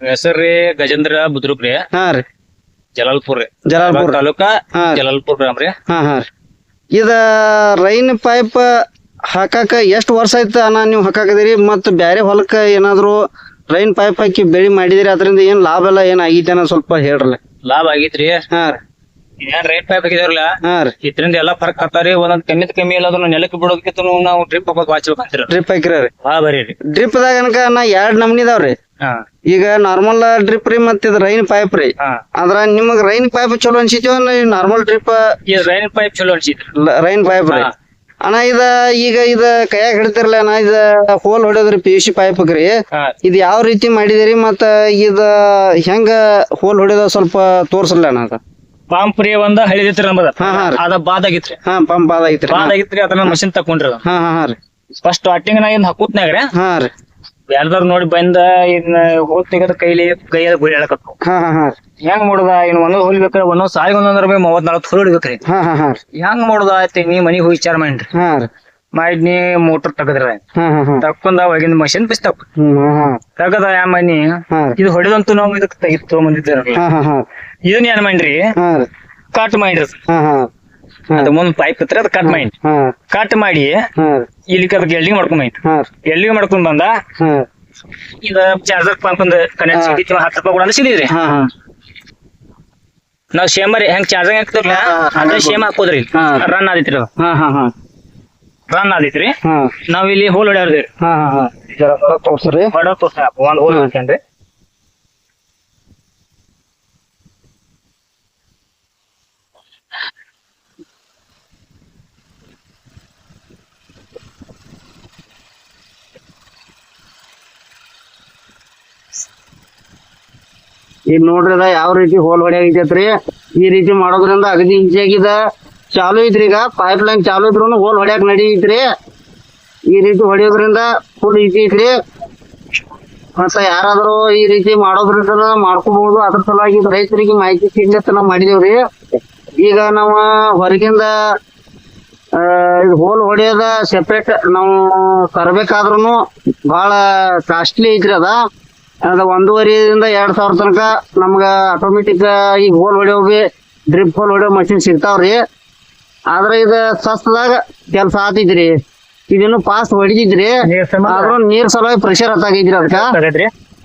ಹೆಸರ್ರಿ ಗಜೇಂದ್ರ ಬುದ್ರುಕ್ ರೀ. ಹಾ ರೀ. ಜಲಾಲ್ಪುರ್ ರೀ. ಜಲಾಲ್ಪುರ್. ತಾಲೂಕಾ ಹಾ. ಜಲಾಲ್ಪುರ್ ಗ್ರಾಮ ರೀ. ಹಾ ಹಾ ರೀ. ಇದ ರೈನ್ ಪೈಪ್ ಹಾಕಾಕ ಎಷ್ಟು ವರ್ಷ ಆಯ್ತು ಅಣ್ಣ ನೀವು ಹಾಕಾಕದಿರಿ? ಮತ್ತು ಬ್ಯಾರೆ ಹೊಲಕ್ಕ ಏನಾದ್ರು ರೈನ್ ಪೈಪ್ ಹಾಕಿ ಬೆಳಿ ಮಾಡಿದಿರಿ ಅದರಿಂದ ಏನ್ ಲಾಭ ಎಲ್ಲ ಏನ್ ಆಗೈತೆ ಅನ್ನೋ ಸ್ವಲ್ಪ ಹೇಳ್ರಲ್ಲ ಲಾಭ ಆಗೈತ್ರಿ ಹಾ ರೀ. ಏನ್ ರೇಟ್ ಪೈಪ್ ಹಾಕಿದಾರಲ್ಲ ಹಾ ರೀ. ಇದ್ರಿಂದ ಎಲ್ಲಾ ಫರ್ಕ್ ಹಾಕ್ತಾರಿ ಒಂದೊಂದ್ ಕಮ್ಮಿದ್ ಕಮ್ಮಿ ಇಲ್ಲ ಅದನ್ನ ನೆಲಕ್ಕೆ ಬಿಡೋದಕ್ಕಿಂತ ನಾವು ಡ್ರಿಪ್ ಹಾಕೋದ್ ವಾಚ್ಬೇಕಂತೀರ ಡ್ರಿಪ್ ಹಾಕಿರ ರೀ. ಲಾಭ ಬರೀ ರೀ. ಡ್ರಿಪ್ ದಾಗ ಅನ್ಕ ನಾ ಎರಡ್ ನಮ್ನಿ ಇದಾವ್ರಿ ಹಾ. ಈಗ ನಾರ್ಮಲ್ ಡ್ರಿಪ್ ರೀ ಮತ್ತೆ ಇದು ರೈನ್ ಪೈಪ್ ರೀ. ಹಾ. ಅದ್ರ ನಿಮಗ್ ರೈನ್ ಪೈಪ್ ಚಲೋ ಅನ್ಸಿತ್ಯೋ ನಾರ್ಮಲ್ ಡ್ರಿಪ್ ಈ ರೈನ್ ಪೈಪ್ ಚಲೋ ಅನ್ಸಿತ್ತು ರೈನ್ ಪೈಪ್ ರೀ. ಹಾ. ಅಣ್ಣ ಇದ ಈಗ ಇದ ಕೈಯಾಗ ಹಿಡಿತಿರ್ಲ ಅಣ್ಣ ಇದ ಹೋಲ್ ಹೊಡೆದ್ರಿ ಪಿ ಯು ಸಿ ಪೈಪ್ ರೀ. ಹಾ. ಇದ್ ಯಾವ ರೀತಿ ಮಾಡಿದಿರಿ ಮತ್ತ ಇದ ಹೆಂಗ ಹೋಲ್ ಹೊಡೆದ ಸ್ವಲ್ಪ ತೋರ್ಸಲ್ಲ ಅಣ್ಣ ಅದ? ಪಾಂಪ್ ರೀ ಒಂದ ಹಳಿದಿತ್ರಿ ನಮ್ಮದ ಹಾ, ಹಾ ರೀ. ಅದ ಬಾದ್ ಆಗಿತ್ರಿ. ಹಾ ಪಂಪ್ ಬಾದ್ ಆಗಿತ್ರಿ ಬಾದ್ ಆಗಿತ್ರಿ ಅದನ್ನ ಮಷಿನ್ ತಕೊಂಡ್ರಿ ಹಾ ಹಾ ಹಾ ರೀ. ಫಸ್ಟ್ ಸ್ಟಾರ್ಟಿಂಗ್ ನಾ ಏನ್ ಹಾಕೂತ್ನಾಗ ರೀ ಹಾ ರೀ. ಯಾರ್ದಾರು ನೋಡಿ ಬಂದ ಇದ್ನ ಹೋಗ್ ತೆಗದ ಕೈಲಿ ಕೈಯಾಗ ಗುರಿ ಹೇಳಕತ್ತು ಹಾ ಹಾ ಹಾ. ಹೆಂಗ್ ಮಾಡುದ? ಇನ್ ಒಂದೊಂದ್ ಹೊಲಿಬೇಕ್ರಿ ಒಂದೊಂದ್ ಸಾಲಿಗೆ ಒಂದೊಂದ್ರ ಬೈ ಮೂವತ್ ನಾಲ್ಕು ಹೊಲಿ ಹೊಡಿಬೇಕ್ರಿ. ಹಾ ಹಾ ಹಾ. ರೀ ಹೆಂಗ್ ಮಾಡುದ ಆಯ್ತು? ನೀ ಮನಿಗ್ ಹೋಗಿ ವಿಚಾರ ಮಾಡ್ರಿ. ಹಾ. ರೀ ಮಾಡಿದ್ನಿ ಮೋಟರ್ ತಗದ್ರ. ಹಾ ಹಾ ಹಾ. ತಕ್ಕೊಂದ ಒಳಗಿನ ಮಷಿನ್ ಬಿಸ್ ತಕ್ ಹ್ಮ್ ಹಾ ಹಾ. ತಗದ ಯಾ ಮನಿ? ಹಾ. ರೀ ಇದು ಹೊಡೆದಂತೂ ನಾವು ಇದಕ್ ಹಾ ಹಾ ಹಾ. ಇದನ್ನ ಏನ್ ಮಾಡ್ರಿ? ಹಾ. ರೀ ಕಟ್ ಮಾಡ್ರಿ. ಹಾ ಹಾ. ಅದ ಮುಂದ್ ಪೈಪ್ ಹತ್ರ ಅದ್ ಕಟ್ ಮಾಡಿ. ಹಾ. ಕಟ್ ಮಾಡಿ ಇಲ್ಲಿ ಅದಕ್ಕೆ ಎಲ್ಡಿಂಗ್ ಮಾಡ್ಕೊಂಡ್ ಬಂದ್ರಿ ಹಾ. ಎಲ್ಡಿಂಗ್ ಮಾಡ್ಕೊಂಡ್ ಬಂದ. ಹಾ. ಇದ ಚಾರ್ಜರ್ ಪಂಪ್ ಒಂದು ಕನೆಕ್ಟ್ ಹತ್ತು ರೂಪಾಯಿ ಕೂಡ ಸಿಗಿದ್ರಿ ಹಾ ಹಾ. ನಾವ್ ಶೇಮರಿ ಹೆಂಗ್ ಚಾರ್ಜರ್ ಹಾಕ್ತಿರ್ಲ ಅದ್ರ ಸೇಮ್ ಹಾಕೋದ್ರಿ. ರನ್ ಆದಿತ್ರಿ ಅದು. ಹಾ ಹಾ ಹಾ. ರನ್ ಆದಿತ್ರಿ. ನಾವ್ ಇಲ್ಲಿ ಹೋಲ್ ಹೊಡ್ಯಾರ್ದೇವ್ರಿ ಹಾ ಹಾ ಹಾ. ಜರ ಹೊರಗ್ ತೋರ್ಸ್ರಿ. ಹೊಡ ತೋರ್ಸ ಒಂದ್ ಹೋಲ್ ಹಾಕ್ಯನ್ರಿ ಈಗ ನೋಡ್ರಿ ಅದ, ಯಾವ ರೀತಿ ಹೋಲ್ ಹೊಡ್ಯಾಗೈತೈತ್ರಿ ಈ ರೀತಿ ಮಾಡೋದ್ರಿಂದ ಅಗದಿ ಈಜಿಯಾಗಿದ ಚಾಲು ಐತ್ರಿ ಈಗ. ಪೈಪ್ ಲೈನ್ ಚಾಲು ಇದ್ರು ಹೋಲ್ ಹೊಡ್ಯಾಕ್ ನಡೀತ್ರಿ ಈ ರೀತಿ ಹೊಡೆಯೋದ್ರಿಂದ ಫುಲ್ ಈಜಿ ಐತ್ರಿ. ಮತ್ತ ಯಾರಾದ್ರೂ ಈ ರೀತಿ ಮಾಡೋದ್ರಿಂದ ಮಾಡ್ಕೋಬಹುದು. ಅದ್ರ ಸಲುವಾಗಿ ರೈತರಿಗೆ ಮಾಹಿತಿ ಸಿಗ್ಲತ್ತ ನಾವ್ ಮಾಡಿದೇವ್ರಿ. ಈಗ ನಾವು ಹೊರಗಿಂದ ಇದು ಹೋಲ್ ಹೊಡೆಯೋದ ಸೆಪ್ರೇಟ್ ನಾವು ತರಬೇಕಾದ್ರೂ ಬಹಳ ಕಾಸ್ಟ್ಲಿ ಐತ್ರಿ ಅದ. ಅದ ಒಂದೂವರೆಯಿಂದ ಎರಡ್ ಸಾವಿರ ತನಕ ನಮ್ಗ ಆಟೋಮೆಟಿಕ್ ಈಗ ಹೋಲ್ ಹೊಡೆಯೋವಿ ಡ್ರಿಪ್ ಹೋಲ್ ಹೊಡೆಯೋ ಮಷಿನ್ ಸಿಗ್ತಾವ್ರಿ. ಆದ್ರೆ ಇದ ಸಸ್ತದಾಗ ಕೆಲಸ ಆತೈತ್ರಿ ಇದನ್ನು ಪಾಸ್ ಹೊಡಿತಿದ್ರಿ ಆದ್ರೂ ನೀರ್ ಸಲುವಾಗಿ ಪ್ರೆಷರ್ ಹತ್ತಾಗೈತ್ರಿ ಅದಕ್ಕ.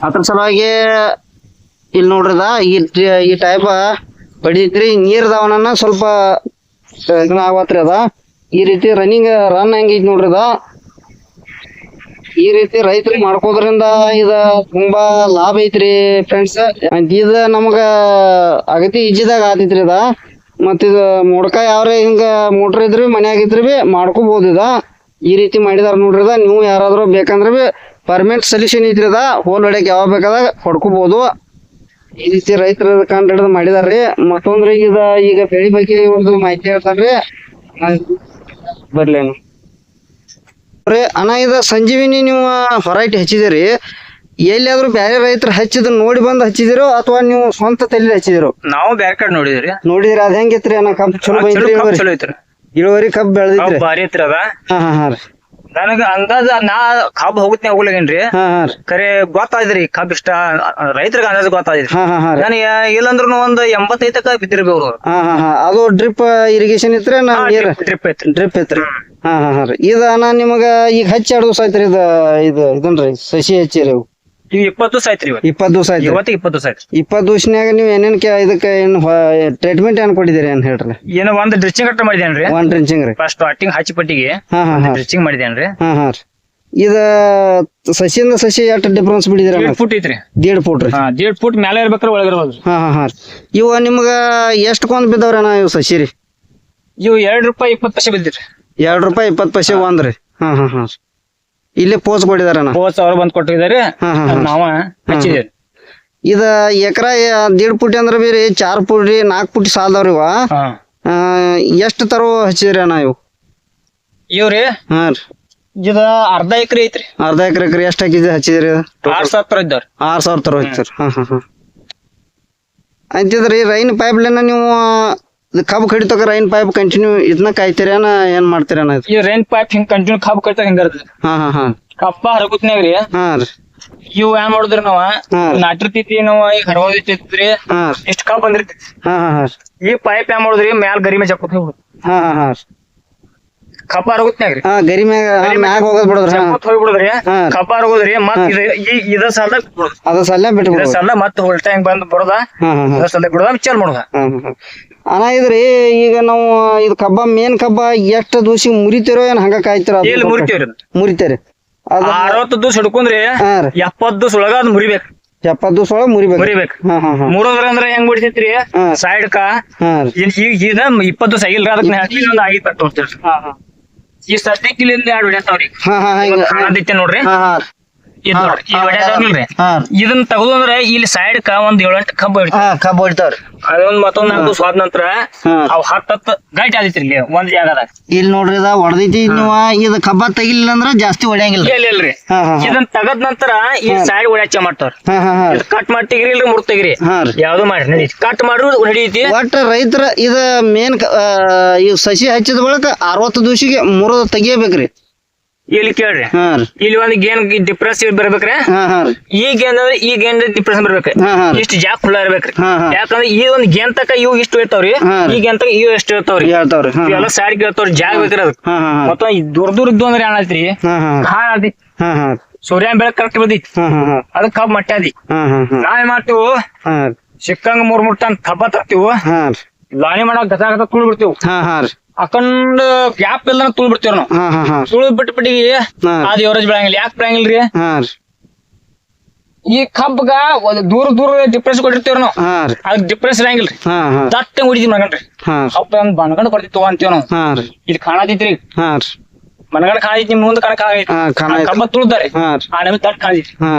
ಅದ್ರ ಸಲುವಾಗಿ ಇಲ್ಲಿ ನೋಡ್ರಿದ ಈ ಈ ಟೈಪ್ ಹೊಡಿತೈತ್ರಿ ನೀರ್ ಸ್ವಲ್ಪ ಇದನ್ನ ಆಗತ್ರಿ ಅದ. ಈ ರೀತಿ ರನ್ನಿಂಗ್ ರನ್ ಹೆಂಗೈತಿ ನೋಡ್ರಿ ಅದ. ಈ ರೀತಿ ರೈತರು ಮಾಡ್ಕೋದ್ರಿಂದ ಇದ ತುಂಬಾ ಲಾಭ ಐತ್ರಿ ಫ್ರೆಂಡ್ಸ್ ಇದ ನಮಗ ಅಗತಿ ಇಜ್ಜಿದಾಗ ಆತೈತ್ರಿ ಇದ. ಮತ್ತಿದ ಮೊಡ್ಕ ಯಾವ್ರೆ ಹಿಂಗ ಮೋಟ್ರ್ ಇದ್ರಿ ಮನ್ಯಾಗ ಇದ್ರಿ ಬಿ ಮಾಡ್ಕೋಬಹುದು ಇದ. ಈ ರೀತಿ ಮಾಡಿದಾರ ನೋಡ್ರಿ ಇದ. ನೀವು ಯಾರಾದ್ರೂ ಬೇಕಂದ್ರ ಬಿ ಪರ್ಮನೆಂಟ್ ಸೊಲ್ಯೂಷನ್ ಐತ್ರಿ ಅದ ಹೋಲ್ ಹೊಡ್ಯಾಕ ಯಾವಾಗ ಬೇಕಾದಾಗ ಹೊಡ್ಕೋಬಹುದು ಈ ರೀತಿ ರೈತರ ಕಂಡು ಹಿಡಿದು ಮಾಡಿದಾರ್ರಿ ಮತ್ತೊಂದ್ರಿ ಇದ ಈಗ ಬೆಳಿ ಬಗ್ಗೆ ಒಂದು ಮಾಹಿತಿ ಹೇಳ್ತಾರ್ರಿ ಬರ್ಲೇನು ರೀ ಅಣ್ಣ ಇದ ಸಂಜೀವಿನಿ ನೀವು ಹೊರಟಿ ಹಚ್ಚಿದಿರಿ. ಎಲ್ಲಿಯಾದ್ರೂ ಬೇರೆ ರೈತರು ಹಚ್ಚಿದ್ರು ನೋಡಿ ಬಂದು ಹಚ್ಚಿದಿರೋ ಅಥವಾ ನೀವು ಸ್ವಂತ ತಲೆ ಹಚ್ಚಿದಿರೋ? ನಾವು ಬೇರೆ ಕಡೆ ನೋಡಿದ್ರಿ. ನೋಡಿದ್ರಿ? ಅದ ಹೆಂಗಿತ್ರಿ ಅಣ್ಣ ಕಬ್ಬು ಚಲೋ ಇಳುವರಿ? ಚಲೋ ಐತ್ರಿ. ಇಳುವರಿ ಕಬ್ಬು ಕಬ್ಬ್ ಬೆಳೆದಿದ್ರಿ ಭಾರಿ ಐತ್ರಿ ಅದ. ಹಾ ಹಾ ಹಾ ರೀ. ನನಗ ಅಂದಾಜ ನಾ ಕಾಬ್ ಹೋಗುತ್ತೆ ಹೋಗ್ಲಾಗೇನ್ರಿ? ಹಾ ಹಾ ರೀ. ಖರೆ ಕಬ್ಬ್ ಇಷ್ಟ ರೈತರಿಗೆ ಅಂದಾಜ್ ಗೊತ್ತಾಯ್ತ್ರಿ. ಹಾ ಹಾ ಹಾ ರೀ. ನನಗೆ ಇಲ್ಲಂದ್ರೂ ಒಂದ್ ಎಂಬತ್ತೈದು ತಕ ಬಿದ್ದಿರ್ಬೇಕು ಹಾ ಹಾ ಹಾ. ಅದು ಡ್ರಿಪ್ ಇರಿಗೇಷನ್ ಇದ್ರೆ ನಾ ನೀರ್ ಟ್ರಿಪ್ ಐತ್ರಿ. ಡ್ರಿಪ್ ಐತ್ರಿ. ಹಾ ಹಾ ಹಾ ರೀ. ಇದ ನಾ ನಿಮಗ ಈಗ ಹಚ್ಚಿ ಎರಡು ದಿವಸ ಆಯ್ತ್ರಿ ಇದ ಇದು ಇದನ್ರಿ ಸಸಿ ಹಚ್ಚಿರಿ ಇವು. ಇವ್ ಇಪ್ಪತ್ತು ದಿವಸ ಆಯ್ತು ಇವತ್ತು? ಇಪ್ಪತ್ತು ದಿವಸ ಆಯ್ತು ಇವತ್ತಿಗೆ ಇಪ್ಪತ್ತು ದಿವಸ ಆಯ್ತು ಇಪ್ಪತ್ತು ದಿವಸನ್ಯಾಗ ನೀವು ಏನೇನ್ ಕೆ ಇದಕ್ಕೆ ಏನು ಟ್ರೀಟ್ಮೆಂಟ್ ಏನ್ ಕೊಟ್ಟಿದ್ದೀರಿ ಏನ್ ಹೇಳ್ರಿ? ಏನೋ ಒಂದ್ ಡ್ರಿಚಿಂಗ್ ಕಟ್ಟ ಮಾಡಿದೇನ್ರಿ ಒನ್ ಡ್ರಿಂಚಿಂಗ್ ರೀ. ಫಸ್ಟ್ ಸ್ಟಾರ್ಟಿಂಗ್ ಹಚ್ಚಿ ಪಟ್ಟಿಗೆ. ಹಾ ಹಾ ಹಾ. ಡ್ರಿಚಿಂಗ್ ಮಾಡಿದೇನ್ರಿ ಹಾ ಹಾ ರೀ. ಇದ ಸಸಿಯಿಂದ ಸಸಿ ಎಷ್ಟು ಡಿಫ್ರೆನ್ಸ್ ಬಿಡಿದಿರ ದೇಡ್ ಫುಟ್ ಐತ್ರಿ. ದೇಡ್ ಫುಟ್ ರೀ. ಹಾ ದೇಡ್ ಫುಟ್ ಮೇಲೆ ಇರ್ಬೇಕ್ರಿ ಒಳಗಿರ್ಬೋದು ಹಾ ಹಾ ಹಾ ರೀ. ಇವ ನಿಮ್ಗ ಎಷ್ಟು ಕೊಂದ್ ಬಿದ್ದವ್ರ ಇವ್ ಸಸಿ ರೀ? ಇವು ಎರಡ್ ರೂಪಾಯಿ ಇಪ್ಪತ್ತು ಪೈಸೆ ಬಿದ್ದಿರಿ ಎರಡ್ ರೂಪಾಯಿ ಇಪ್ಪತ್ತು ಪೈಸೆ ಒಂದ್ ರೀ. ಹಾ ಹಾ ಹಾ ಇಲ್ಲೇ ಪೋಸ್ ಕೊಟ್ಟಿದಾರ ಪೋಸ್ ಸಾವಿರ ಬಂದ್ ಕೊಟ್ಟಿದ್ದಾರೆ. ಹಾ ಹಾ ಹಾ. ನಾವ ಹಚ್ಚಿದೇವ್ರಿ ಇದ ಎಕರ ದೀಡ್ ಪುಟಿ ಅಂದ್ರ ಬೇರೆ ಚಾರ್ ಪುಟಿ ರೀ ನಾಲ್ಕು ಪುಟಿ ಸಾಲದವ್ರಿ ಇವ. ಹಾ. ಎಷ್ಟು ತರೋ ಹಚ್ಚಿದ್ರಿ ಅಣ್ಣ ಇವು? ಇವ್ರಿ? ಹಾ ರೀ. ಇದ ಅರ್ಧ ಎಕರೆ ಐತ್ರಿ. ಅರ್ಧ ಎಕರೆ ಎಷ್ಟು ಹಾಕಿದ್ರಿ ಹಚ್ಚಿದ್ರಿ ಆರ್ ಸಾವಿರ ತರ ಇದ್ದಾವ್ರಿ. ಆರ್ ಸಾವಿರ ತರ ಹಚ್ಚಿರಿ ಹಾ ಹಾ ಹಾ. ಅಂತಿದ್ರಿ ರೈನ್ ಪೈಪ್ ಲೈನ್ ನೀವು ಇದು ಕಬ್ಬು ಕಡಿತಕ ರೈನ್ ಪೈಪ್ ಕಂಟಿನ್ಯೂ ಇದನ್ನ ಕಾಯ್ತೀರೇನ ಏನ್ ಮಾಡ್ತೀರೇನ ಇದು? ಈ ರೈನ್ ಪೈಪ್ ಹಿಂಗ್ ಕಂಟಿನ್ಯೂ ಕಬ್ಬು ಕಟ್ಟ ಹಿಂಗ ಹಾ ಹಾ ಹಾ. ಕಪ್ಪ ಹರಗುತ್ನ್ಯಾಗ್ರಿ ಹಾ ರೀ. ಇವ್ ಏನ್ ಮಾಡುದ್ರಿ ನಾವ? ಹಾ. ನಾಟಿರ್ತೈತಿ ನಾವ ಈಗ ಹರವಾದಿರ್ತೈತ್ರಿ ಹಾ ಇಷ್ಟ ಕಪ್ ಬಂದಿರ್ತೈತಿ. ಹಾ ಹಾ ಹಾ ಈ ಪೈಪ್ ಏನ್ ಮಾಡುದ್ರಿ? ಮ್ಯಾಲ್ ಗರಿ ಮೇಲೆ ಜಪ್ಪತ್ ಹೋಗ್ಬಿಡುದು ಹಾ ಹಾ ಹಾ ಕಪ್ಪ ಹರಗುತ್ನ್ಯಾಗ್ರಿ ಹಾ ಗರಿ ಮ್ಯಾಗ ಮ್ಯಾಗ ಹೋಗೋದ್ ಬಿಡೋದ್ರಿ. ಹಾ ಜಪ್ಪತ್ ಹೋಗ್ಬಿಡುದ್ರಿ. ಹಾ. ಕಪ್ಪ ಹರಗೋದ್ರಿ ಮತ್ ಇದ ಈ ಇದ ಸಾಲ ಬಿಡುದು ಅದ ಸಲ್ಲ ಬಿಟ್ಟು ಇದ ಬಿಡೋದು ಸಾಲ ಮತ್ ಉಲ್ಟಾ ಹಿಂಗ್ ಬಂದ್ ಬರೋದ ಹಾ ಹಾ ಹಾ. ಇದ ಸಾಲ ಬಿಡೋದ ಚಾಲ್ ಮಾಡೋದ ಹಾ, ಹಾ, ಹಾ. ಅಣ್ಣ ಇದ್ರಿ ಈಗ ನಾವು ಇದು ಕಬ್ಬ ಮೇನ್ ಕಬ್ಬ ಎಷ್ಟು ದಿವಸ ಮುರಿತಿರೋ ಏನ್ ಹಂಗ ಕಾಯ್ತಿರ ಇಲ್ಲಿ ಮುರಿತೀವ್ರಿ ಮುರಿತೇರಿ. ಅದ ಅರವತ್ತು ದಿವಸ ಹಿಡ್ಕೊಂಡ್ರಿ ಹಾ ರೀ. ಎಪ್ಪತ್ ದಿವಸ ಒಳಗ ಅದ್ ಮುರಿಬೇಕು. ಎಪ್ಪತ್ ದಿವಸ ಒಳಗ ಮುರಿಬೇಕು. ಮುರಿಬೇಕು. ಹಾ ಹಾ ಹಾ. ಮುರೋದ್ರ ಅಂದ್ರ ಹೆಂಗ್ ಬಿಡ್ತೈತ್ರಿ ಹಾ. ಸೈಡ್ ಕಾ ಹಾ ರೀ. ಇದ ಇಪ್ಪತ್ತು ದಿವಸ ಆಗಿಲ್ರಿ ಅದಕ್ಕೆ ಒಂದ್ ಹಾ ಹಾ. ಈ ಸದ್ಯಕ್ಕೆ ಇಲ್ಲಿಂದ ಎರಡು ಹೊಡ್ಯಾತಾವ್ರಿ ಹಾ ಹಾ ಹಿಂಗ ಕಾಣತೈತೆ ನೋಡ್ರಿ. ಹಾ ಹಾ. ಇದ್ ನೋಡ್ರಿ ಈ ಹೊಡ್ಯಾತಾವ್ರಿ ಹಾ. ಇದನ್ನ ತಗದು ಅಂದ್ರೆ ಇಲ್ಲಿ ಸೈಡ್ ಕ ಒಂದ್ ಏಳೆಂಟ್ ಕಬ್ಬ ಇಡ್ತಾವ. ಹಾ ಕಬ್ಬ ಹೊಡಿತಾವ್ರಿ ಅದೊಂದ್ ಮತ್ತೊಂದ್ ನಾಲ್ಕು ಸ್ವಾದ ನಂತರ ಹಾ. ಅವ್ ಹತ್ತ ಹತ್ತ ಗೈಟ್ ಆದಿತ್ರಿ ಇಲ್ಲಿ ಒಂದ್ ಜಾಗದಾಗ. ಇಲ್ಲಿ ನೋಡ್ರಿ ಇದ ಹೊಡೆದೈತಿ ನೀವು ಇದು ಕಬ್ಬ ತೆಗಿಲಿಲ್ಲ ಅಂದ್ರ ಜಾಸ್ತಿ ಹೊಡ್ಯಂಗಿಲ್ಲ ಇಲ್ಲ ಇಲ್ರಿ ಹಾ ಹಾ ಹಾ. ಇದನ್ನ ತಗದ್ ನಂತರ ಈ ಸೈಡ್ ಹೊಡ್ಯಾಚ ಮಾಡ್ತಾವ್ರಿ. ಹಾ ಹಾ ಹಾ. ಕಟ್ ಮಾಡಿ ತೆಗಿರಿ ಇಲ್ರಿ ಮುರ್ದ್ ತೆಗಿರಿ. ಹಾ ರೀ. ಯಾವ್ದು ಮಾಡಿ ನಡೀತಿ ಕಟ್ ಮಾಡ್ರು ನಡೀತಿ ಒಟ್ಟ ರೈತರ ಇದ ಮೇನ್ ಇವ್ ಸಸಿ ಹಚ್ಚಿದ ಬಳಕ ಅರವತ್ತು ದಿವಸಿಗೆ ಮುರಿದ ತೆಗಿಯಬೇಕ್ರಿ. ಇಲ್ಲಿ ಕೇಳ್ರಿ. ಹಾ ರೀ. ಇಲ್ಲಿ ಒಂದ್ ಗೇನ್ ಡಿಪ್ರೆಸ್ ಬರ್ಬೇಕ್ರಿ. ಹಾ ಹಾ ರೀ. ಈ ಗೇನ್ ಅಂದ್ರೆ ಈ ಗೇನ್ ಡಿಪ್ರೆಸ್ ಬರ್ಬೇಕ್ರಿ. ಹಾ ಹಾ ರೀ. ಇಷ್ಟು ಜಾಕ್ ಖುಲ್ಲ ಇರ್ಬೇಕ್ರಿ. ಹಾ ಹಾ. ಯಾಕಂದ್ರೆ ಈ ಒಂದ್ ಗೇನ್ ತಕ ಇವು ಇಷ್ಟು ಇರ್ತಾವ್ರಿ. ಹಾ. ಈ ಗೇನ್ ತಕ ಇವು ಎಷ್ಟು ಇರ್ತಾವ್ರಿ. ಹೇಳ್ತಾವ್ರಿ. ಹಾ ಇವೆಲ್ಲ ಕೇಳ್ತಾವ್ರಿ. ಜಾಗ ಬೇಕ್ರಿ ಅದಕ್ಕೆ ಹಾ ಹಾ ಹಾ. ಮತ್ತ ದೂರ ದೂರ ಇದ್ದು ಅಂದ್ರೆ ಏನಾಯ್ತ್ರಿ ಹಾ ಹಾ ಹಾಳ್ ಆದಿ ಹಾ ಹಾ. ಸೂರ್ಯ ಬೆಳಕ್ ಕರೆಕ್ಟ್ ಬಂದಿತ್ತು ಹಾ ಹಾ ಹಾ. ಅದಕ್ಕೆ ಕಬ್ ಮಟ್ಟಾದಿ ಹಾ ಹಾ ಹಾ. ನಾವೇನ್ ಮಾಡ್ತೀವಿ? ಹಾ ಸಿಕ್ಕಂಗ ಮೂರ್ ಮೂರ್ ಟನ್ ಕಬ್ಬ ತರ್ತೀವಿ? ಹಾ ರೀ ಲಾಣಿ ಮಾಡಕ್ ಗಸ ತುಳ್ ಬಿಡ್ತೀವಿ ಹಾ ಹಾ ರೀ. ಅಕಂಡ್ ಗ್ಯಾಪ್ ಇಲ್ಲ ತುಳ್ ಬಿಡ್ತೇವ್ ನಾವು ಹಾ ಹಾ ಹಾ. ತುಳು ಬಿಟ್ಟು ಬಿಟ್ಟಿಗೆ ಅದ್ ಎವರೇಜ್ ಬೆಳಂಗಿಲ್ಲ. ಯಾಕೆ ಬೆಳಂಗಿಲ್ರಿ? ಹಾ ರೀ. ಈ ಕಬ್ಬಗ ಒಂದ್ ದೂರ ದೂರ ಡಿಪ್ರೆಸ್ ಕೊಟ್ಟಿರ್ತೀವಿ ನಾವು ಹಾ ರೀ. ಅದಕ್ಕೆ ಡಿಪ್ರೆಸ್ ಇರಂಗಿಲ್ರಿ. ಹಾ ಹಾ. ದಟ್ಟ ಹೊಡಿತೀವಿ ಮನಗಂಡ್ರಿ ಹಾ. ಕಬ್ಬ ಒಂದ್ ಬಣಗಂಡ್ ಕೊಡ್ತಿತ್ತು ಅಂತೀವಿ ನಾವು ಹಾ ರೀ. ಇಲ್ಲಿ ಕಾಣತೈತ್ರಿ ಹಾ ರೀ. ಮನಗಂಡ್ ಕಾಯಿ ನಿಮ್ ಮುಂದೆ ಕಣಕ್ ಆಗೈತಿ. ಹಾ ಕಾಣಾಯ್ತು ಕಬ್ಬ ತುಳ್ದಾರೆ. ಹಾ ರೀ. ಆ ನಮಗೆ ತಟ್ ಹಾ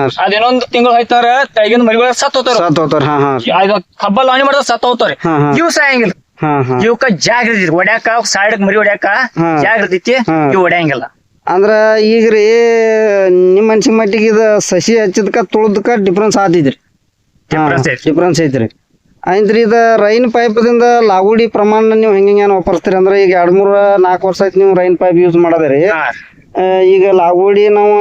ರೀ. ಅದೇನೊಂದ್ ತಿಂಗಳು ಹೋಯ್ತಾರ ತೆಗಿನ ಮರಿಗಳ ಸತ್ ಹೋತಾರ ಸತ್ ಹೋತಾರ ಹಾ ಹಾ ರೀ. ಇದು ಕಬ್ಬ ಲಾಣಿ ಮಾಡಿದ್ರೆ ಸತ್ ಹೋಗ್ತಾವ್ರಿ. ಹಾ ಹಾ. ಇವ್ ಸಾಯಂಗಿಲ್ಲ. ಹಾ ಹಾ. ಇವಕ್ಕ ಜಾಗ ಇರ್ತೈತಿ ಹೊಡ್ಯಾಕ ಸೈಡ್ ಮರಿ ಒಡ್ಯಾಕ ಹಾ. ಜಾಗ ಇರ್ತೈತಿ ಹಾ. ಇವ್ ಒಡ್ಯಾಂಗಿಲ್ಲ ಅಂದ್ರ ಈಗ ರೀ ನಿಮ್ಮ ಮನ್ಸಿನ ಮಟ್ಟಿಗೆ ಇದು ಸಸಿ ಹಚ್ಚಿದ್ಕ ತುಳದಕ್ಕ ಡಿಫ್ರೆನ್ಸ್ ಆತಿದ್ರಿ ಐತಿ. ಡಿಫ್ರೆನ್ಸ್ ಐತ್ರಿ. ಆಯ್ತ್ರಿ ಇದು ರೈನ್ ಪೈಪ್ದಿಂದ ಲಾಗುಡಿ ಪ್ರಮಾಣ ನೀವು ಹೆಂಗೆ ಏನು ಒಪ್ಪರ್ಸ್ತೀರಿ ಅಂದ್ರೆ ಈಗ ಎರಡ್ ಮೂರ್ ನಾಲ್ಕು ವರ್ಷ ಆಯ್ತು ನೀವು ರೈನ್ ಪೈಪ್ ಯೂಸ್ ಮಾಡದ್ರಿ. ಈಗ ಲಾಗುಡಿ ನಾವು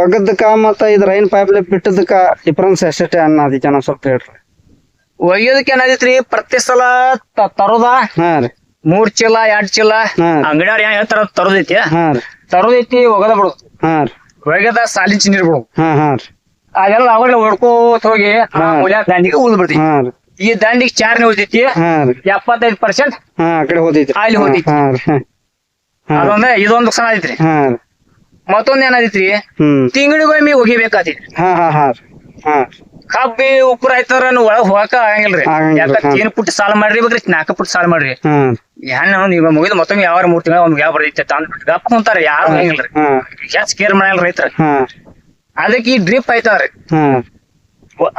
ಒಗದಕ್ಕ ಮತ್ತ ಇದು ರೈನ್ ಪೈಪ್ ಬಿಟ್ಟದಕ್ಕ ಡಿಫ್ರೆನ್ಸ್ ಎಷ್ಟೇ ಅನ್ನೋದಿ ನಾವು ಸ್ವಲ್ಪ ಹೇಳ್ರಿ. ಒಯ್ಯೋದಕ್ಕೆ ಏನಾದೈತ್ರಿ ಪ್ರತಿ ಸಲ ತರೋದ? ಹಾ ರೀ. ಮೂರ್ ಚೀಲ ಎರಡ್ ಚೀಲ. ಅಂಗಡಿಯವ್ರ ಏನ್ ಹೇಳ್ತಾರ ತರೋದೈತಿ? ಹಾ ರೀ. ತರೋದೈತಿ ಒಗದ ಬಿಡು ಹಾ ರೀ. ಒಗದ ಸಾಲಿಂಚಿ ನೀರ್ ಬಿಡು ಹಾ ಹಾ ರೀ. ಅದೆಲ್ಲ ಅವಾಗಲೇ ಹೊಡ್ಕೋತ ಹೋಗಿ ದಂಡಿಗೆ ಉಳ್ದ್ ಹಾ ರೀ. ಈ ದಂಡಿಗೆ ಚಾರ್ನಿ ಉಳ್ದೈತಿ ಹಾ ರೀ. ಎಪ್ಪತ್ತೈದು ಪರ್ಸೆಂಟ್ ಹಾ ಆ ಕಡೆ ಅಲ್ಲಿ ಹೋದೈತಿ. ಹಾ ರೀ. ಹಾ. ಅದೊಂದ ಇದೊಂದು ಸಲ ಐತ್ರಿ ಹಾ ರೀ. ಮತ್ತೊಂದ್ ಏನಾದಿತ್ರಿ ಹ್ಮ್. ತಿಂಗಳಿಗೊಮ್ಮೆ ಒಗಿಬೇಕಾದೈತಿ ಹಾ ಹಾ ಹಾ ರೀ. ಹಾ. ಕಬ್ಬಿ ಉಪ್ಪು ಆಯ್ತಾರ ಒಳಗ್ ಹೋಗಕ ಆಗಂಗಿಲ್ರಿ ಆಗಂಗಿಲ್ಲ, ಯಾಕ ಹಾ. तीन ಪುಟ್ ಸಾಲ ಮಾಡ್ರಿ ಬೇಕ್ರಿ ನಾಲ್ಕು ಪುಟ್ ಸಾಲ ಮಾಡ್ರಿ. ಹಾ. ಹೆಣ್ಣು ಈಗ ಮುಗಿದ ಮತ್ತೊಮ್ಮೆ ಯಾವ ಮೂರ್ ತಿಂಗಳ ಒಂದ್ ಯಾವ ಬರ್ತೈತೆ ತಂದ್ ಗಪ್ಪ ಕುಂತಾರ ಯಾರು ಹಂಗಿಲ್ರಿ ಹಾ. ಹೆಚ್ಚ್ ಕೇರ್ ಮಾಡಲ್ಲ ರೈತರ. ಹಾ. ಅದಕ್ಕೆ ಈ ಡ್ರಿಪ್ ಆಯ್ತಾವ್ರಿ ಹಾ.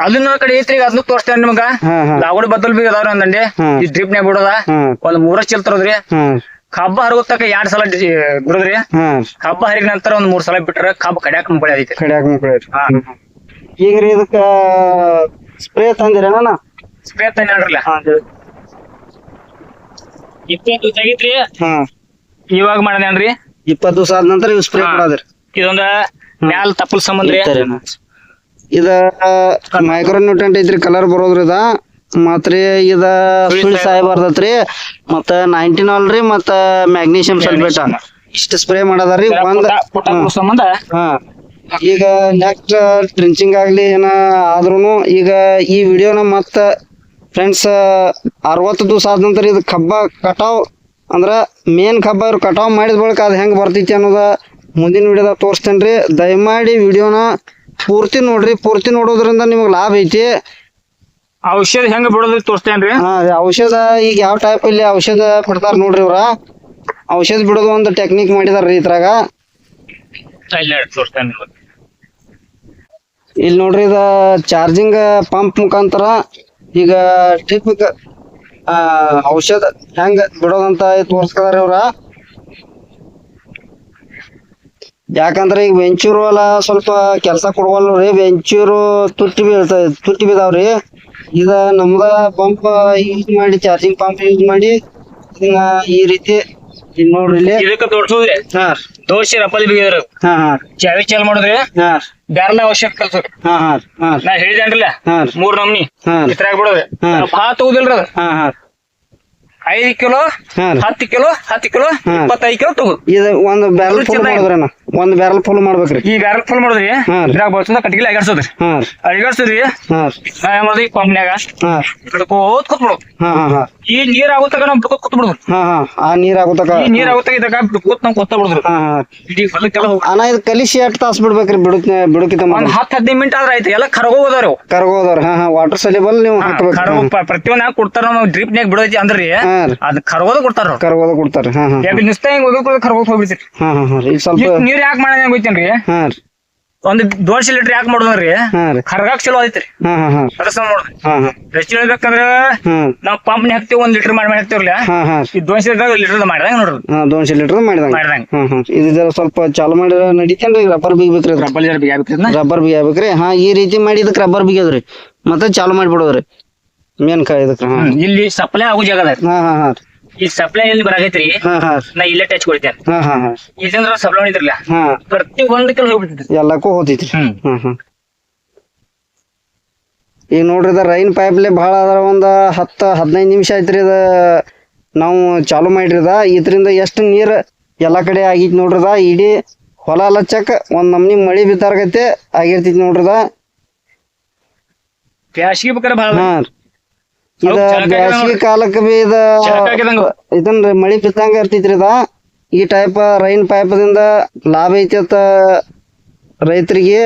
ಅದನ್ನ ಕಡೆ ಐತ್ರಿ ಅದನ್ನ ತೋರಿಸ್ತೇನೆ ನಿಮ್ಗ? ಲಾಗೋಡಿ ಬದಲ್ ಬಿ ಅದಾವ್ರಿ ಒಂದಂಡಿ. ಈ ಡ್ರಿಪ್ ನೇ ಬಿಡೋದ ಒಂದ್ ಮೂರ ಚಿಲ್ ತರೋದ್ರಿ ಹರಗೋ ಕಬ್ಬ ಹರಗುತ್ತಕ ಎರಡ್ ಸಲ ಬಿಡುದ್ರಿ. ಕಬ್ಬ ಹರಿಗ ನಂತರ ಒಂದ್ ಮೂರ್ ಸಲ ಬಿಟ್ರ ಕಬ್ಬ ಕಡ್ಯಾಕ ಮುಂಬಳಿ ಅದೈತಿ ಕಡ್ಯಾಕ ಮುಂಬಳಿ ಈಗ ರೀ ಇದಕ್ಕ ಸ್ಪ್ರೇ ತಂದಿರೇನ ಸ್ಪ್ರೇ ತಂದ ಹೇಳ್ರಲ್ಲ. ಇಪ್ಪತ್ತು ತೆಗಿತ್ರಿ ಹಾ. ಇವಾಗ ಮಾಡದೇನ್ರಿ? ಇಪ್ಪತ್ತು ದಿವಸ ಆದ ನಂತರ ಇವ್ ಸ್ಪ್ರೇ ಮಾಡೋದ್ರಿ ಇದೊಂದ ಮ್ಯಾಲ ತಪ್ಪಲ್ ಸಂಬಂಧ? ಇದ ಮೈಕ್ರೋ ನ್ಯೂಟ್ರಂಟ್ ಐತ್ರಿ ಕಲರ್ ಬರೋದ್ರಿ ಇದ. ಮತ್ರಿ ಇದ ಸುಳಿ ಸಾಯಬಾರ್ದತ್ರಿ ಮತ್ತ ನೈನ್ಟೀನ್ ಅಲ್ರಿ ಮತ್ತ ಮ್ಯಾಗ್ನೀಷಿಯಂ ಸಲ್ಫೇಟ್ ಇಷ್ಟ ಸ್ಪ್ರೇ ಮಾಡದಾರಿ ಒಂದ್ ಸಂಬಂಧ ಹಾ. ಈಗ ನೆಕ್ಸ್ಟ್ ಟ್ರಿಂಚಿಂಗ್ ಆಗ್ಲಿ ಏನ ಆದ್ರೂನು ಈಗ ಈ ವಿಡಿಯೋನ ಮತ್ತ ಫ್ರೆಂಡ್ಸ್ ಅರವತ್ತು ದಿವಸ ಆದ ನಂತರ ಇದು ಕಬ್ಬ ಕಟಾವ್ ಅಂದ್ರ ಮೇನ್ ಕಬ್ಬ ಇವ್ರು ಕಟಾವ್ ಮಾಡಿದ ಬಳಿಕ ಅದು ಹೆಂಗ್ ಬರ್ತೈತಿ ಅನ್ನೋದ ಮುಂದಿನ ವಿಡಿಯೋದಾಗ ತೋರಿಸ್ತೇನ್ರಿ. ದಯಮಾಡಿ ವಿಡಿಯೋನ ಪೂರ್ತಿ ನೋಡ್ರಿ ಪೂರ್ತಿ ನೋಡೋದ್ರಿಂದ ನಿಮಗೆ ಲಾಭ ಐತಿ. ಔಷಧ ಹೆಂಗ ಬಿಡೋದ್ರಿ ತೋರಿಸ್ತೇನ್ರಿ? ಹಾ ಔಷಧ ಈಗ ಯಾವ ಟೈಪ್ ಇಲ್ಲಿ ಔಷಧ ಕೊಡ್ತಾರ ನೋಡ್ರಿ ಇವ್ರ ಔಷಧ ಬಿಡೋದು ಒಂದು ಟೆಕ್ನಿಕ್ ಮಾಡಿದಾರ್ರಿ ಇದ್ರಾಗ. ತೋರಿಸ್ತೇನೆ ಇಲ್ಲಿ ನೋಡ್ರಿ ಇದ ಚಾರ್ಜಿಂಗ್ ಪಂಪ್ ಮುಖಾಂತರ ಈಗ ಟಿಪ್ ಔಷಧ ಹೆಂಗ ಬಿಡೋದಂತ ತೋರ್ಸ್ಕೊಳ್ಳಾರ ಇವ್ರ. ಯಾಕಂದ್ರೆ ಈಗ ವೆಂಚೂರು ಎಲ್ಲ ಸ್ವಲ್ಪ ಕೆಲಸ ಕೊಡವಲ್ರಿ ವೆಂಚೂರು ತುಟ್ಟಿ ಬೀಳ್ತ ತುಟ್ಟಿ ಬಿದಾವ್ರಿ ಇದ ನಮ್ದ ಪಂಪ್ ಯೂಸ್ ಮಾಡಿ ಚಾರ್ಜಿಂಗ್ ಪಂಪ್ ಯೂಸ್ ಮಾಡಿ ಇದನ್ನ ಈ ರೀತಿ ನೋಡ್ರಿ ಇಲ್ಲಿ. ಇದಕ್ಕ ಹಾ. ದೋಷಿ ರಪ್ಪಲ್ ಬಿಗಿದ್ರ ಹಾ ಹಾ. ಚಾವಿ ಚಾಲ್ ಮಾಡುದ್ರಿ. ಹಾ. ಬ್ಯಾರಲ್ ಅವಶ್ಯಕ ಕಲ್ಸೋರಿ ಹಾ ಹಾ ಹಾ. ನಾ ಹೇಳಿದೇನ್ರಲ್ಲ? ಹಾ. ಮೂರ್ ನಮ್ನಿ. ಹಾ. ಇತ್ರಾಗ ಬಿಡೋದ್ರಿ ಹಾ. ಭಾಳ ತಗೋದಿಲ್ರಿ ಹಾ ಹಾ. ಐದ್ ಕಿಲೋ ಹಾ ರೀ. ಹತ್ತು ಕಿಲೋ ಹತ್ತು ಕಿಲೋ ಹಾ. ಇಪ್ಪತ್ತೈದು ಕಿಲೋ ತಗೋ. ಇದು ಒಂದು ಬ್ಯಾರಲ್ ಫುಲ್ ಮಾಡಿದ್ರಣ್ಣ ಒಂದು ಬ್ಯಾರಲ್ ಫುಲ್ ಮಾಡ್ಬೇಕ್ರಿ. ಈ ಬ್ಯಾರಲ್ ಫುಲ್ ಮಾಡಿದ್ರಿ? ಹಾ ರೀ. ಇದ್ರಾಗ ಬಳಸೋದ ಕಟ್ಟಿಗೆ ಅಗಾಡ್ಸೋದ್ರಿ ಹಾ ರೀ. ಕೂತ್ ಹಾ ರೀ. ನಾ ಏನ್ ಮಾಡೋದು ಈ ಪಂಪ್ನ್ಯಾಗ? ಹಾ ಹಾ ಹಾ ಹಾ. ಈ ನೀರ್ ಆಗುತ್ತಾಗ ನಾವು ಬಿಡ್ಕೋತ್ ಕೂತ್ಬಿಡೋದು. ಹಾ ಹಾ. ಆ ನೀರ್ ಆಗುತ್ತಕ ಈ ನೀರ್ ಆಗುತ್ತಾಗ ಇದಾಗ ಕೂತ್ ನಾವು ಕೊತ್ತ ಬಿಡುದ್ರಿ ಹಾ ಹಾ. ಇಡೀ ಹೊಲಕ್ಕೆಲ್ಲ ಅಣ್ಣ ಇದು ಕಲಿಸಿ ಎಷ್ಟು ತಾಸು ಬಿಡ್ಬೇಕ್ರಿ ಬಿಡುಕ್ ಬಿಡುಕಿತ ಒಂದ್ ಹತ್ತು ಹದಿನೈದು ಮಿನಿಟ್ ಆದ್ರೆ ಆಯ್ತು. ಎಲ್ಲ ಕರ್ಗೋದವ್ರಿ ಕರ್ಗೋದವ್ರ. ಹಾ ಹಾ. ವಾಟರ್ ಸಲಿಬಲ್ ನೀವು ಕರ್ಗೋ ಪ್ರತಿಯೊಂದ್ ಕೊಡ್ತಾರ ನಾವು ಡ್ರಿಪ್ ನ್ಯಾಗ ಬಿಡೋತಿ ಅಂದ್ರಿ. ಹಾ ಅದ್ ಕರ್ಗೋದ ಕೊಡ್ತಾರ ಅವ್ರು. ಕರ್ಗೋದ ಕೊಡ್ತಾರೆ ಹಾ ಹಾ ಯಾಕೆ ನಿಸ್ತ ಹಿಂಗ್ ಹೋಗಿ ಕರ್ಗೋದ್ ಹೋಗ್ಬಿಡ್ತೀರಿ. ಹಾ ಹಾ ಹಾ ಈಗ ಸ್ವಲ್ಪ ಈಗ ನೀರ್ ಯಾಕೆ ಮಾಡೋದ್ ಹೆಂಗ್ ಗೊತ್ತೇನ್ರಿ ಹಾ ರೀ. ಒಂದ್ ಲೀಟರ್ ಯಾಕೆ ಮಾಡೋದ್ರಿ ಹಾ ರೀ. ಕರ್ಗಾಕ್ ಚಲೋ ಐತ್ರಿ. ಹಾ ಹಾ ಹಾ. ನೋಡ್ರಿ ಹಾ ಹಾ. ಎಷ್ಟು ಹೇಳ್ಬೇಕಂದ್ರ ಹಾ. ನಾವ್ ಪಂಪ್ ಹಾಕ್ತಿವಿ ಒಂದ್ ಲೀಟರ್ ಮಾಡಿ ಮಾಡಿ ಹಾಕ್ತಿವ್ರಲ್ಲ ಹಾ ಹಾ ಈ ದೋನ್ಸಿ ಲೀಟರ್ ಲೀಟರ್ ಮಾಡಿದಂಗ ನೋಡ್ರಿ. ಹಾ ದೋನ್ಶೆ ಲೀಟರ್ ಮಾಡಿದಂಗ. ಮಾಡಿದಂಗ. ಹಾ ಹಾ. ಇದು ಜರ ಸ್ವಲ್ಪ ಚಾಲು ಮಾಡಿದ್ರೆ ನಡೀತೇನ್ರಿ ರಬ್ಬರ್ ಬಿಗ್ಬೇಕ್ರಿ? ರಬ್ಬರ್ ಜರ ರಬ್ಬರ್ ರಬ್ಬರ್ ಬಿಗ್ಬೇಕ್ರಿ ಹಾ ಈ ರೀತಿ ಮಾಡಿ ಇದಕ್ಕೆ ರಬ್ಬರ್ ಬಿಗ್ಯದ್ರಿ. ಮತ್ತೆ ಚಾಲು ಮಾಡಿಬಿಡೋದ್ರಿ. ಮೇನ್ ಕಾಯಿ ಇದಕ್ಕೆ. ಹಾ ಇಲ್ಲಿ ಸಪ್ಲೈ ಆಗೋ ಜಾಗ ಅದ. ಹಾ ಹಾ ಹಾ. ಈ ಸಪ್ಲೈ ಎಲ್ಲಿ ಬರಾಗೈತ್ರಿ ಹಾ ಹಾ. ನಾ ಇಲ್ಲೇ ಟಚ್ ಕೊಡ್ತೇನೆ. ಹಾ ಹಾ ಹಾ. ಇಲ್ಲಂದ್ರ ಸಪ್ಲೈ ಮಾಡಿದ್ರಲ್ಲ ಹಾ. ಪ್ರತಿ ಹೋಗ್ಬಿಟ್ಟಿದ್ರಿ ಎಲ್ಲಕ್ಕೂ ಹೋತೈತ್ರಿ ಹ್ಮ್. ಈಗ ನೋಡ್ರಿ ಇದ ರೈನ್ ಪೈಪ್ಲೆ ಭಾಳ ಅದ್ರ ಒಂದು ಹತ್ತು ಹದಿನೈದು ನಿಮಿಷ ಆಯ್ತ್ರಿ ಇದ ನಾವು ಚಾಲು ಮಾಡಿರದ ಇದರಿಂದ ಎಷ್ಟು ನೀರು ಎಲ್ಲ ಕಡೆ ಆಗೈತಿ ನೋಡ್ರದ ಇಡೀ ಹೊಲ ಲಚ್ಚಕ್ ಒಂದ್ ನಮ್ನಿ ಮಳಿ ಬಿದ್ದಾರ್ಗತೆ ಆಗಿರ್ತೈತಿ ನೋಡ್ರದ ಬ್ಯಾಸಿಗೆ ಬೇಕಾರೆ ಭಾಳ ಹಾ ರೀ. ಇದ ಬ್ಯಾಸಗಿ ಕಾಲಕ್ಕ ಬಿ ಇದ ಇದನ್ರಿ ಮಳಿ ಬಿದ್ದಂಗ ಇರ್ತೈತ್ರಿ ಇದ. ಈ ಟೈಪ್ ರೈನ್ ಪೈಪ್ ದಿಂದ ಲಾಭ ಐತಿ ಅಂತ ರೈತರಿಗೆ.